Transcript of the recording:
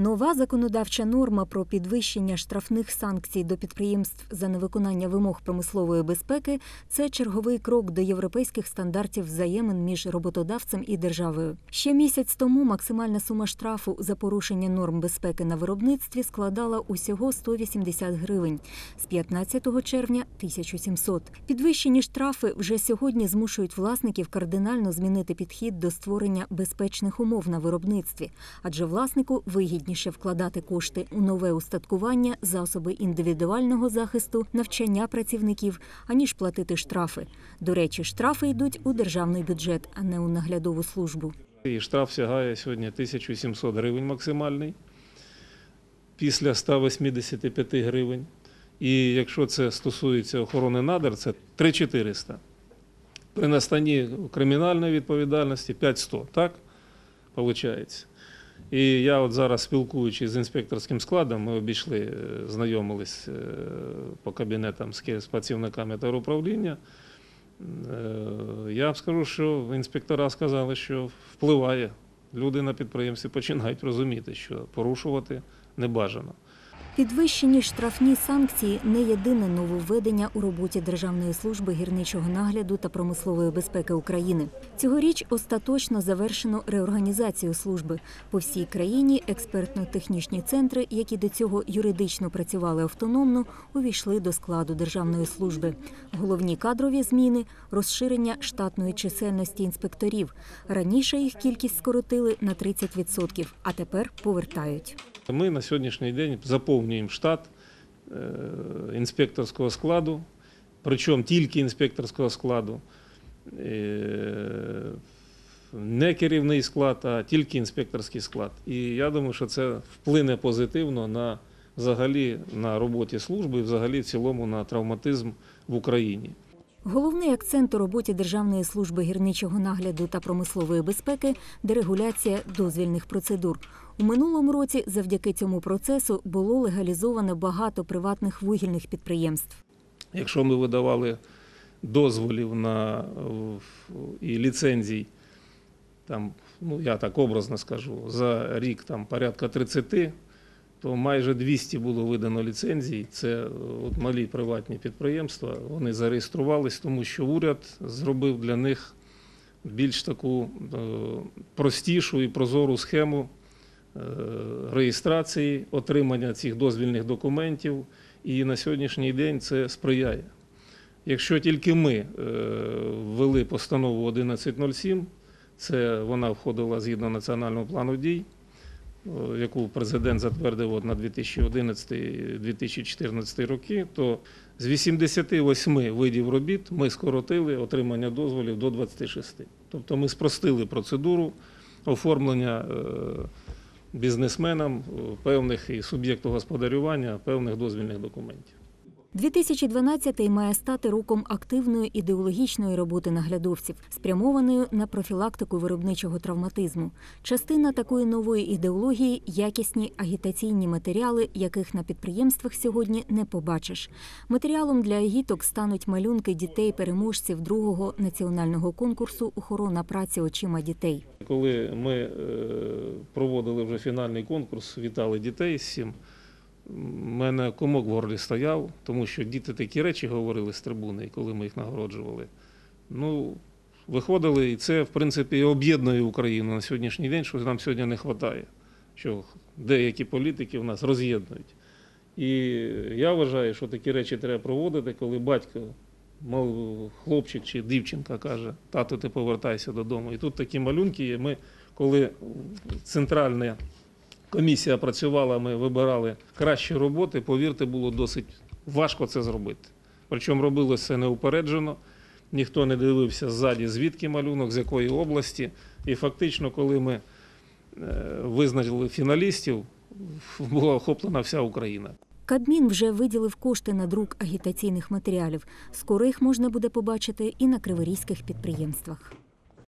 Нова законодавча норма про підвищення штрафних санкцій до підприємств за невиконання вимог промислової безпеки це черговий крок до європейських стандартів взаємин між роботодавцем і державою. Ще місяць тому максимальна сума штрафу за порушення норм безпеки на виробництві складала усього 180 гривень. З 15 червня 1700. Підвищені штрафи вже сьогодні змушують власників кардинально змінити підхід до створення безпечних умов на виробництві, адже власнику вигідніше вкладати кошти у нове устаткування, засоби індивідуального захисту, навчання працівників, аніж платити штрафи. До речі, штрафи йдуть у державний бюджет, а не у наглядову службу. І штраф сягає сьогодні 1700 гривень максимальний після 185 гривень. І якщо це стосується охорони надр, це 3400. При настанні кримінальної відповідальності 5100, так? Виходить. І я от зараз спілкуючись з інспекторським складом, ми обійшли, е, знайомились е, по кабінетам з працівниками теруправління. Е, Я б скажу, що інспектора сказали, що впливає. Люди на підприємстві починають розуміти, що порушувати не бажано. Підвищені штрафні санкції не єдине нововведення у роботі Державної служби гірничого нагляду та промислової безпеки України. Цьогоріч остаточно завершено реорганізацію служби. По всій країні експертно-технічні центри, які до цього юридично працювали автономно, увійшли до складу державної служби. Головні кадрові зміни розширення штатної чисельності інспекторів. Раніше їх кількість скоротили на 30%, а тепер повертають. Ми на сьогоднішній день заповнюємо штат інспекторського складу, причому тільки інспекторського складу. Е, Не керівний склад, а тільки інспекторський склад. І я думаю, що це вплине позитивно на взагалі на роботі служби і взагалі в цілому на травматизм в Україні. Головний акцент у роботі Державної служби гірничого нагляду та промислової безпеки дерегуляція дозвільних процедур. У минулому році завдяки цьому процесу було легалізовано багато приватних вугільних підприємств. Якщо ми видавали дозволів на і ліцензій, там, ну я так образно скажу, за рік там порядка 30, то майже 200 було видано ліцензій. Це е, от малі приватні підприємства. Вони зареєструвались, тому що уряд зробив для них більш таку е, простішу і прозору схему е, реєстрації, отримання цих дозвільних документів. І на сьогоднішній день це сприяє. Якщо тільки ми ввели постанову 1107, це вона входила згідно національного плану дій, яку президент затвердив от на 2011-2014 роки, то з 88 видів робіт ми скоротили отримання дозволів до 26. Тобто ми спростили процедуру оформлення е, бізнесменам е, певних і суб'єкту господарювання певних дозвільних документів. 2012 має стати роком активної ідеологічної роботи наглядовців, спрямованою на профілактику виробничого травматизму. Частина такої нової ідеології якісні агітаційні матеріали, яких на підприємствах сьогодні не побачиш. Матеріалом для агіток стануть малюнки дітей-переможців другого національного конкурсу Охорона праці очима дітей. Коли ми е, проводили вже фінальний конкурс, вітали дітей з цим, мене комок в горлі стояв, тому що діти такі речі говорили з трибуни, коли ми їх нагороджували. Ну, виходили, і це, в принципі, об'єднує Україну на сьогоднішній день, що нам сьогодні не вистачає, що деякі політики в нас роз'єднують. І я вважаю, що такі речі треба проводити, коли батько, мов хлопчик чи дівчинка каже, тато, ти повертайся додому. І тут такі малюнки є. Ми, коли центральна комісія працювала, ми вибирали кращі роботи, повірте, було досить важко це зробити. Причому робилося це неупереджено, ніхто не дивився ззаді, звідки малюнок, з якої області. І фактично, коли ми е, визначили фіналістів, була охоплена вся Україна. Кабмін вже виділив кошти на друк агітаційних матеріалів. Скоро їх можна буде побачити і на криворізьких підприємствах.